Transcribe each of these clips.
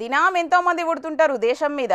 దినాం ఎంతోమంది ఉడుతుంటారు దేశం మీద.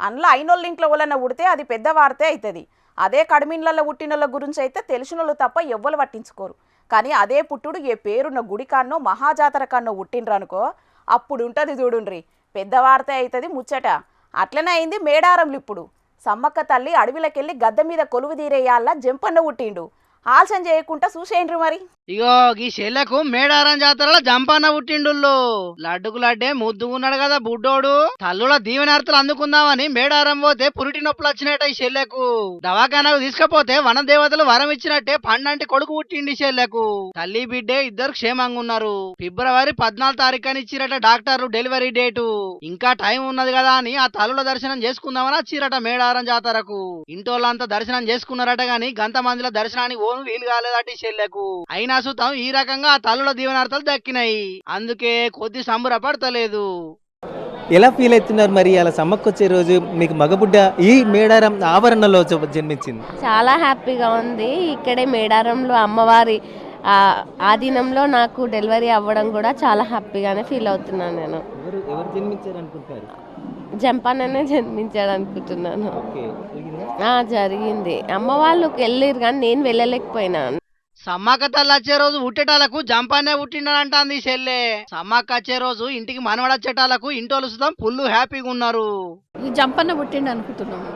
అందులో అయినోళ్ళ ఇంట్లో వాళ్ళన్న ఉడితే అది పెద్ద వార్తే అవుతుంది అదే కడిమిన్లలో పుట్టినోళ్ళ గురించి అయితే తెలిసినోళ్ళు తప్ప ఎవ్వరు పట్టించుకోరు. కానీ అదే పుట్టుడు ఏ పేరున్న గుడి కాన్నో మహాజాతర కాన్నో పుట్టినరనుకో అప్పుడు ఉంటుంది చూడుండ్రి. పెద్ద వార్తే అవుతుంది ముచ్చట. అట్లనే అయింది మేడారంలు ఇప్పుడు సమ్మక్క తల్లి అడవిలోకెళ్ళి గద్ద మీద కొలువు తీరేయాల జంపన్న పుట్టిండు ఆలస్యం చేయకుండా చూసేయండి మరి. ఇగో ఈ చెల్లెకు మేడారం జాతరలో జంపన్న పుట్టిండుల్లో. లడ్డుకు లడ్డే ముద్దుకున్నాడు కదా బుడ్డోడు. తల్లుల దీవెనార్తలు అందుకుందామని మేడారం పోతే పురిటి నొప్పులు వచ్చినట్ట ఈ చెల్లెకు. దవాఖానకు తీసుకపోతే వన దేవతలు వరం ఇచ్చినట్టే పండంటి కొడుకు పుట్టిండి ఈ చెల్లెకు. తల్లి బిడ్డే ఇద్దరు క్షేమంగా ఉన్నారు. ఫిబ్రవరి పద్నాలుగు తారీఖుని ఇచ్చిరట డాక్టర్లు డెలివరీ డేటు. ఇంకా టైం ఉన్నది కదా అని ఆ తల్లుల దర్శనం చేసుకుందామని వచ్చిరట మేడారం జాతరకు. ఇంటోళ్ళంతా దర్శనం చేసుకున్నారట గాని గంత మందిలో దర్శనానికి ఓను వీలు కాలేదట ఈ చెల్లెకు అయినా సుతం ఈ రకంగా ఆ తల్లుల దీవెనార్థాలు దక్కినాయి. అందుకే కొద్ది సంబరపడతలేదు ఎలా ఫీల్ అవుతున్నారు మరి? అలా సమ్మక్క వచ్చే రోజు మీకు మగబుడ్డ ఈ మేడారం ఆవరణలో జన్మించింది. చాలా హ్యాపీగా ఉంది. ఇక్కడే మేడారంలో అమ్మవారి ఆ ఆధీనంలో నాకు డెలివరీ అవ్వడం కూడా చాలా హ్యాపీగానే ఫీల్ అవుతున్నాను నేను. జంపాననే జన్మించాడు అనుకుంటున్నాను జరిగింది. అమ్మ వాళ్ళు వెళ్ళారు కానీ నేను వెళ్ళలేకపోయినాను సమ్మక్క తల్లి వచ్చే రోజు ఉట్టేటాలకు జంపానే పుట్టిండనంటాంది ఈ చెల్లె. సమ్మక్క వచ్చే రోజు ఇంటికి మనవడచ్చేటాలకు ఇంటోళ్ళు సుతం ఫుల్ హ్యాపీగా ఉన్నారు. ఈ జంపన్న పుట్టిండు అనుకుంటున్నాము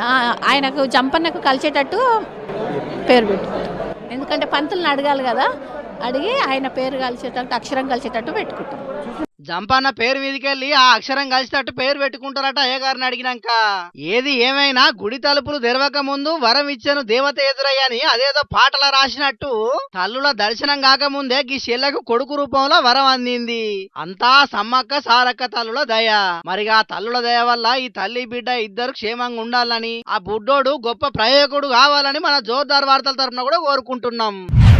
ఆ, ఆయనకు జంపన్నకు కలిసేటట్టు పేరు పెట్టుకుంటాం. ఎందుకంటే పంతులను అడగాలి కదా. అడిగి ఆయన పేరు కలిసేటట్టు అక్షరం కలిసేటట్టు పెట్టుకుంటాం. జంపన్న పేరు మీదకెళ్ళి ఆ అక్షరం కలిసినట్టు పేరు పెట్టుకుంటారట అయ్యగారిని అడిగినాక. ఏది ఏమైనా గుడి తలుపులు తెరవక ముందు వరం ఇచ్చాను దేవత ఎదురయ్యని అదేదో పాటల రాసినట్టు తల్లుల దర్శనం కాకముందే ఈ చెల్లకు కొడుకు రూపంలో వరం అందింది. అంతా సమ్మక్క సారక్క తల్లుల దయ. మరిగా తల్లుల దయ వల్ల ఈ తల్లి బిడ్డ ఇద్దరు క్షేమంగా ఉండాలని ఆ బుడ్డోడు గొప్ప ప్రయోజకుడు కావాలని మన జోర్దార్ వార్తల తరపున కూడా కోరుకుంటున్నాం.